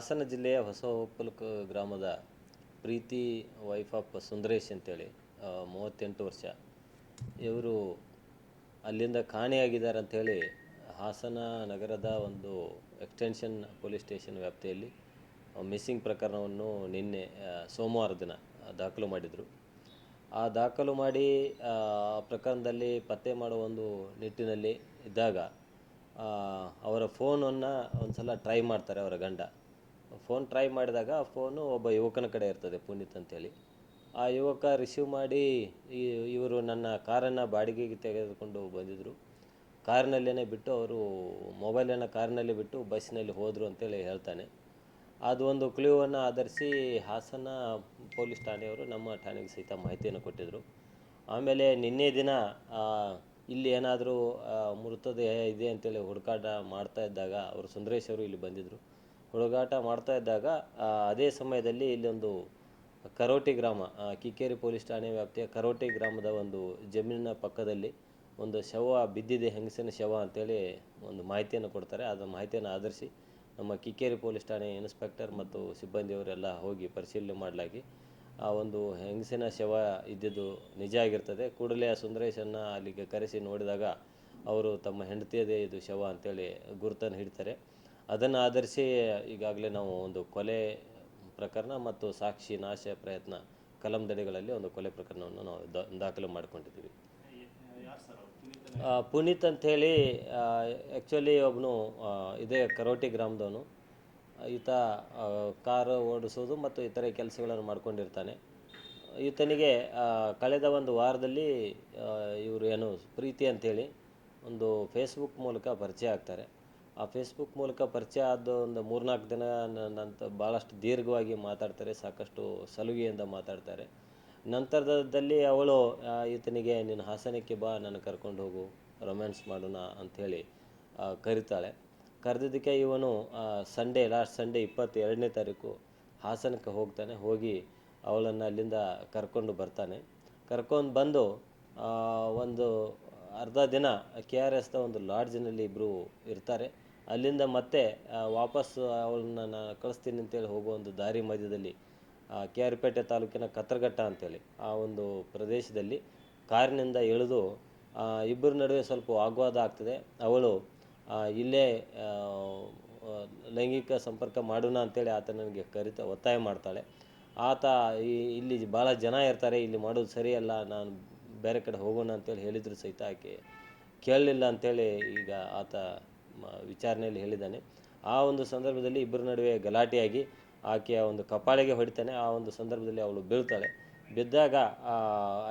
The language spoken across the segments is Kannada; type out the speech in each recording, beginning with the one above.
ಹಾಸನ ಜಿಲ್ಲೆಯ ಹೊಸ ಹೊಪ್ಪಲ್ಕ ಗ್ರಾಮದ ಪ್ರೀತಿ ವೈಫ್ ಆಫ್ ಸುಂದರೇಶ್ ಅಂತೇಳಿ ಮೂವತ್ತೆಂಟು ವರ್ಷ. ಇವರು ಅಲ್ಲಿಂದ ಕಾಣೆಯಾಗಿದ್ದಾರೆ ಅಂಥೇಳಿ ಹಾಸನ ನಗರದ ಒಂದು ಎಕ್ಸ್ಟೆನ್ಷನ್ ಪೊಲೀಸ್ ಸ್ಟೇಷನ್ ವ್ಯಾಪ್ತಿಯಲ್ಲಿ ಮಿಸ್ಸಿಂಗ್ ಪ್ರಕರಣವನ್ನು ನಿನ್ನೆ ಸೋಮವಾರ ದಿನ ದಾಖಲು ಮಾಡಿದರು. ಆ ದಾಖಲು ಮಾಡಿ ಪ್ರಕರಣದಲ್ಲಿ ಪತ್ತೆ ಮಾಡುವ ಒಂದು ನಿಟ್ಟಿನಲ್ಲಿ ಇದ್ದಾಗ ಅವರ ಫೋನನ್ನು ಒಂದು ಸಲ ಟ್ರೈ ಮಾಡ್ತಾರೆ ಅವರ ಗಂಡ. ಫೋನ್ ಟ್ರೈ ಮಾಡಿದಾಗ ಆ ಫೋನು ಒಬ್ಬ ಯುವಕನ ಕಡೆ ಇರ್ತದೆ, ಪುನೀತ್ ಅಂತೇಳಿ. ಆ ಯುವಕ ರಿಸೀವ್ ಮಾಡಿ ಇವರು ನನ್ನ ಕಾರನ್ನು ಬಾಡಿಗೆಗೆ ತೆಗೆದುಕೊಂಡು ಬಂದಿದ್ದರು ಕಾರಿನಲ್ಲೇ ಬಿಟ್ಟು ಅವರು ಮೊಬೈಲನ್ನು ಕಾರಿನಲ್ಲಿ ಬಿಟ್ಟು ಬಸ್ಸಿನಲ್ಲಿ ಹೋದರು ಅಂತೇಳಿ ಹೇಳ್ತಾನೆ. ಅದು ಒಂದು ಕ್ಲೂವನ್ನು ಆಧರಿಸಿ ಹಾಸನ ಪೊಲೀಸ್ ಠಾಣೆಯವರು ನಮ್ಮ ಠಾಣೆಗೆ ಸಹಿತ ಮಾಹಿತಿಯನ್ನು ಕೊಟ್ಟಿದ್ದರು ಆಮೇಲೆ ನಿನ್ನೆ ದಿನ ಇಲ್ಲಿ ಏನಾದರೂ ಮೃತದೇಹ ಇದೆ ಅಂತೇಳಿ ಹುಡುಕಾಟ ಮಾಡ್ತಾ ಇದ್ದಾಗ ಅವರು ಸುಂದರೇಶ್ ಅವರು ಇಲ್ಲಿ ಬಂದಿದ್ದರು ಹುಡುಗಾಟ ಮಾಡ್ತಾ ಇದ್ದಾಗ ಅದೇ ಸಮಯದಲ್ಲಿ ಇಲ್ಲೊಂದು ಕರೋಟಿ ಗ್ರಾಮ ಕಿಕ್ಕೇರಿ ಪೊಲೀಸ್ ಠಾಣೆ ವ್ಯಾಪ್ತಿಯ ಕರೋಟಿ ಗ್ರಾಮದ ಒಂದು ಜಮೀನಿನ ಪಕ್ಕದಲ್ಲಿ ಒಂದು ಶವ ಬಿದ್ದಿದೆ, ಹೆಂಗಸಿನ ಶವ ಅಂತೇಳಿ ಒಂದು ಮಾಹಿತಿಯನ್ನು ಕೊಡ್ತಾರೆ. ಅದರ ಮಾಹಿತಿಯನ್ನು ಆಧರಿಸಿ ನಮ್ಮ ಕಿಕ್ಕೇರಿ ಪೊಲೀಸ್ ಠಾಣೆ ಇನ್ಸ್ಪೆಕ್ಟರ್ ಮತ್ತು ಸಿಬ್ಬಂದಿಯವರೆಲ್ಲ ಹೋಗಿ ಪರಿಶೀಲನೆ ಮಾಡಲಾಗಿ, ಆ ಒಂದು ಹೆಂಗಸಿನ ಶವ ಇದ್ದಿದ್ದು ನಿಜ ಆಗಿರ್ತದೆ. ಕೂಡಲೇ ಆ ಸುಂದರೇಶನ್ನು ಅಲ್ಲಿಗೆ ಕರೆಸಿ ನೋಡಿದಾಗ ಅವರು ತಮ್ಮ ಹೆಂಡತಿಯದೇ ಇದು ಶವ ಅಂತೇಳಿ ಗುರುತನ್ನು ಹಿಡಿತಾರೆ. ಅದನ್ನು ಆಧರಿಸಿ ಈಗಾಗಲೇ ನಾವು ಒಂದು ಕೊಲೆ ಪ್ರಕರಣ ಮತ್ತು ಸಾಕ್ಷಿ ನಾಶ ಪ್ರಯತ್ನ ಕಲಂದಡಿಗಳಲ್ಲಿ ಒಂದು ಕೊಲೆ ಪ್ರಕರಣವನ್ನು ನಾವು ದ, ದಾಖಲು ಮಾಡಿಕೊಂಡಿದ್ದೀವಿ. ಪುನೀತ್ ಅಂಥೇಳಿ ಆ್ಯಕ್ಚುಲಿ ಒಬ್ಬನು ಇದೇ ಕರೋಟಿ ಗ್ರಾಮದವನು. ಈತ ಕಾರು ಓಡಿಸೋದು ಮತ್ತು ಇತರೆ ಕೆಲಸಗಳನ್ನು ಮಾಡ್ಕೊಂಡಿರ್ತಾನೆ. ಈತನಿಗೆ ಕಳೆದ ಒಂದು ವಾರದಲ್ಲಿ ಇವರು ಏನು, ಪ್ರೀತಿ ಅಂಥೇಳಿ ಒಂದು ಫೇಸ್ಬುಕ್ ಮೂಲಕ ಪರಿಚಯ ಆಗ್ತಾರೆ. ಆ ಫೇಸ್ಬುಕ್ ಮೂಲಕ ಪರಿಚಯ ಆದ ಒಂದು ಮೂರ್ನಾಲ್ಕು ದಿನ ನಂತರ ಭಾಳಷ್ಟು ದೀರ್ಘವಾಗಿ ಮಾತಾಡ್ತಾರೆ, ಸಾಕಷ್ಟು ಸಲುಗೆಯಿಂದ ಮಾತಾಡ್ತಾರೆ. ನಂತರದಲ್ಲಿ ಅವಳು ಈತನಿಗೆ ನಿನ್ನ ಹಾಸನಕ್ಕೆ ಬಾ ನಾನು ಕರ್ಕೊಂಡು ಹೋಗು ರೊಮ್ಯಾನ್ಸ್ ಮಾಡೋಣ ಅಂಥೇಳಿ ಕರಿತಾಳೆ. ಕರೆದಿದ್ದಕ್ಕೆ ಇವನು ಸಂಡೇ ಲಾಸ್ಟ್ ಸಂಡೇ ಇಪ್ಪತ್ತೆರಡನೇ ತಾರೀಕು ಹಾಸನಕ್ಕೆ ಹೋಗ್ತಾನೆ. ಹೋಗಿ ಅವಳನ್ನು ಅಲ್ಲಿಂದ ಕರ್ಕೊಂಡು ಬರ್ತಾನೆ. ಕರ್ಕೊಂಡು ಬಂದು ಒಂದು ಅರ್ಧ ದಿನ ಕೆ ಆರ್ ಎಸ್ದ ಒಂದು ಲಾಡ್ಜಿನಲ್ಲಿ ಇಬ್ಬರು ಇರ್ತಾರೆ. ಅಲ್ಲಿಂದ ಮತ್ತೆ ವಾಪಸ್ ಅವಳನ್ನ ನಾನು ಕಳಿಸ್ತೀನಿ ಅಂತೇಳಿ ಹೋಗೋ ಒಂದು ದಾರಿ ಮಧ್ಯದಲ್ಲಿ ಕೆ ಆರ್ ಪೇಟೆ ತಾಲೂಕಿನ ಕತ್ರಘಟ್ಟ ಅಂತೇಳಿ, ಆ ಒಂದು ಪ್ರದೇಶದಲ್ಲಿ ಕಾರಿನಿಂದ ಇಳಿದು ಇಬ್ಬರ ನಡುವೆ ಸ್ವಲ್ಪ ವಾಗ್ವಾದ ಆಗ್ತದೆ. ಅವಳು ಇಲ್ಲೇ ಲೈಂಗಿಕ ಸಂಪರ್ಕ ಮಾಡೋಣ ಅಂತೇಳಿ ಆತ ನನಗೆ ಕರಿತ, ಒತ್ತಾಯ ಮಾಡ್ತಾಳೆ. ಆತ ಈ, ಇಲ್ಲಿ ಭಾಳ ಜನ ಇರ್ತಾರೆ, ಇಲ್ಲಿ ಮಾಡೋದು ಸರಿಯಲ್ಲ ನಾನು ಬೇರೆ ಕಡೆ ಹೋಗೋಣ ಅಂತೇಳಿ ಹೇಳಿದ್ರು ಸಹಿತ ಆಕೆ ಕೇಳಲಿಲ್ಲ ಅಂತೇಳಿ ಈಗ ಆತ ವಿಚಾರಣೆಯಲ್ಲಿ ಹೇಳಿದ್ದಾನೆ. ಆ ಒಂದು ಸಂದರ್ಭದಲ್ಲಿ ಇಬ್ಬರ ನಡುವೆ ಗಲಾಟೆಯಾಗಿ ಆಕೆಯ ಒಂದು ಕಪಾಳಿಗೆ ಹೊಡಿತಾನೆ. ಆ ಒಂದು ಸಂದರ್ಭದಲ್ಲಿ ಅವಳು ಬೀಳ್ತಾಳೆ. ಬಿದ್ದಾಗ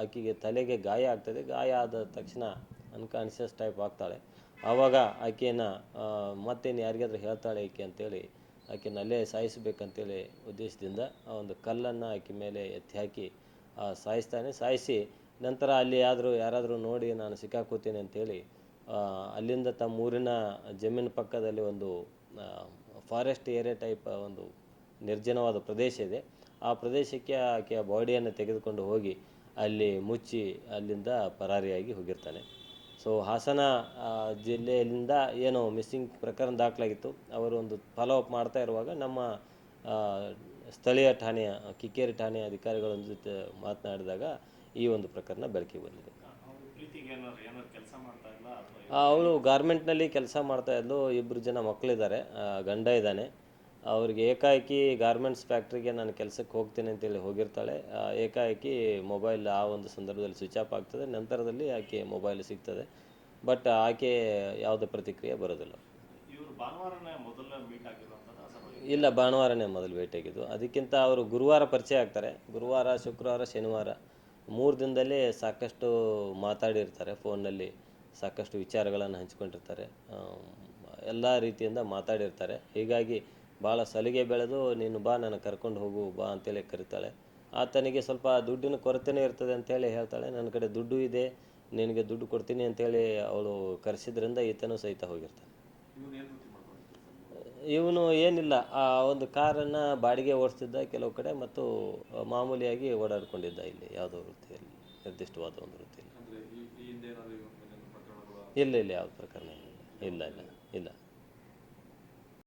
ಆಕೆಗೆ ತಲೆಗೆ ಗಾಯ ಆಗ್ತದೆ. ಗಾಯ ಆದ ತಕ್ಷಣ ಅನ್ಕಾನ್ಷಿಯಸ್ ಟೈಪ್ ಆಗ್ತಾಳೆ. ಆವಾಗ ಆಕೆಯನ್ನು ಮತ್ತೇನು ಯಾರಿಗಾದ್ರೂ ಹೇಳ್ತಾಳೆ ಆಕೆ ಅಂತೇಳಿ ಆಕೆನ ಅಲ್ಲೇ ಸಾಯಿಸಬೇಕಂತೇಳಿ ಉದ್ದೇಶದಿಂದ ಆ ಒಂದು ಕಲ್ಲನ್ನು ಆಕೆ ಮೇಲೆ ಎತ್ತಿ ಹಾಕಿ ಸಾಯಿಸ್ತಾನೆ. ಸಾಯಿಸಿ ನಂತರ ಅಲ್ಲಿ ಆದರೂ ಯಾರಾದರೂ ನೋಡಿ ನಾನು ಸಿಕ್ಕಾಕೋತೀನಿ ಅಂತೇಳಿ ಅಲ್ಲಿಂದ ತಮ್ಮ ಊರಿನ ಜಮೀನು ಪಕ್ಕದಲ್ಲಿ ಒಂದು ಫಾರೆಸ್ಟ್ ಏರಿಯಾ ಟೈಪ್ ಒಂದು ನಿರ್ಜನವಾದ ಪ್ರದೇಶ ಇದೆ. ಆ ಪ್ರದೇಶಕ್ಕೆ ಆಕೆಯ ಬಾಡಿಯನ್ನು ತೆಗೆದುಕೊಂಡು ಹೋಗಿ ಅಲ್ಲಿ ಮುಚ್ಚಿ ಅಲ್ಲಿಂದ ಪರಾರಿಯಾಗಿ ಹೋಗಿರ್ತಾನೆ. ಸೊ ಹಾಸನ ಜಿಲ್ಲೆಯಿಂದ ಏನು ಮಿಸ್ಸಿಂಗ್ ಪ್ರಕರಣ ದಾಖಲಾಗಿತ್ತು. ಅವರು ಒಂದು ಫಾಲೋ ಅಪ್ ಮಾಡ್ತಾ ಇರುವಾಗ ನಮ್ಮ ಸ್ಥಳೀಯ ಠಾಣೆಯ, ಕಿಕ್ಕೇರಿ ಠಾಣೆಯ ಅಧಿಕಾರಿಗಳ ಮಾತನಾಡಿದಾಗ ಈ ಒಂದು ಪ್ರಕರಣ ಬೆಳಕಿಗೆ ಬಂದಿದೆ. ಅವಳು ಗಾರ್ಮೆಂಟ್ನಲ್ಲಿ ಕೆಲಸ ಮಾಡ್ತಾ ಇದ್ಲು ಇಬ್ಬರು ಜನ ಮಕ್ಕಳಿದ್ದಾರೆ ಗಂಡ ಇದ್ದಾನೆ. ಅವ್ರಿಗೆ ಏಕಾಏಕಿ ಗಾರ್ಮೆಂಟ್ಸ್ ಫ್ಯಾಕ್ಟ್ರಿಗೆ ನಾನು ಕೆಲಸಕ್ಕೆ ಹೋಗ್ತೀನಿ ಅಂತೇಳಿ ಹೋಗಿರ್ತಾಳೆ. ಏಕಾಏಕಿ ಮೊಬೈಲ್ ಆ ಒಂದು ಸಂದರ್ಭದಲ್ಲಿ ಸ್ವಿಚ್ ಆಫ್ ಆಗ್ತದೆ. ನಂತರದಲ್ಲಿ ಆಕೆ ಮೊಬೈಲ್ ಸಿಗ್ತದೆ. ಬಟ್ ಆಕೆ ಯಾವುದೇ ಪ್ರತಿಕ್ರಿಯೆ ಬರೋದಿಲ್ಲ. ಇಲ್ಲ ಭಾನುವಾರನೇ ಮೊದಲು ಭೇಟಿಯಾಗಿದ್ದು ಅದಕ್ಕಿಂತ ಅವರು ಗುರುವಾರ ಪರಿಚಯ ಆಗ್ತಾರೆ. ಗುರುವಾರ ಶುಕ್ರವಾರ ಶನಿವಾರ. ಮೂರು ದಿನದಲ್ಲೇ ಸಾಕಷ್ಟು ಮಾತಾಡಿರ್ತಾರೆ ಫೋನ್ನಲ್ಲಿ, ಸಾಕಷ್ಟು ವಿಚಾರಗಳನ್ನು ಹಂಚ್ಕೊಂಡಿರ್ತಾರೆ. ಎಲ್ಲ ರೀತಿಯಿಂದ ಮಾತಾಡಿರ್ತಾರೆ. ಹೀಗಾಗಿ ಭಾಳ ಸಲಿಗೆ ಬೆಳೆದು, ನೀನು ಬಾ ನನಗೆ ಕರ್ಕೊಂಡು ಹೋಗು, ಬಾ ಅಂತೇಳಿ ಕರಿತಾಳೆ. ಆತನಿಗೆ ಸ್ವಲ್ಪ ದುಡ್ಡಿನ ಕೊರತೆನೇ ಇರ್ತದೆ ಅಂತೇಳಿ ಹೇಳ್ತಾಳೆ. ನನ್ನ ಕಡೆ ದುಡ್ಡು ಇದೆ, ನಿನಗೆ ದುಡ್ಡು ಕೊಡ್ತೀನಿ ಅಂತೇಳಿ ಅವಳು ಕರೆಸಿದ್ರಿಂದ ಈತನೂ ಸಹಿತ ಹೋಗಿರ್ತಾನೆ. ಇವನು ಏನಿಲ್ಲ ಆ ಒಂದು ಕಾರನ್ನು ಬಾಡಿಗೆ ಓಡಿಸ್ತಿದ್ದ ಕೆಲವು ಕಡೆ ಮತ್ತು ಮಾಮೂಲಿಯಾಗಿ ಓಡಾಡ್ಕೊಂಡಿದ್ದ ಇಲ್ಲಿ ಯಾವುದೋ ವೃತ್ತಿಯಲ್ಲಿ ನಿರ್ದಿಷ್ಟವಾದ ಒಂದು ವೃತ್ತಿಯಲ್ಲಿ ಇಲ್ಲ ಇಲ್ಲ ಯಾವ ಪ್ರಕರಣ ಇಲ್ಲ ಇಲ್ಲ ಇಲ್ಲ.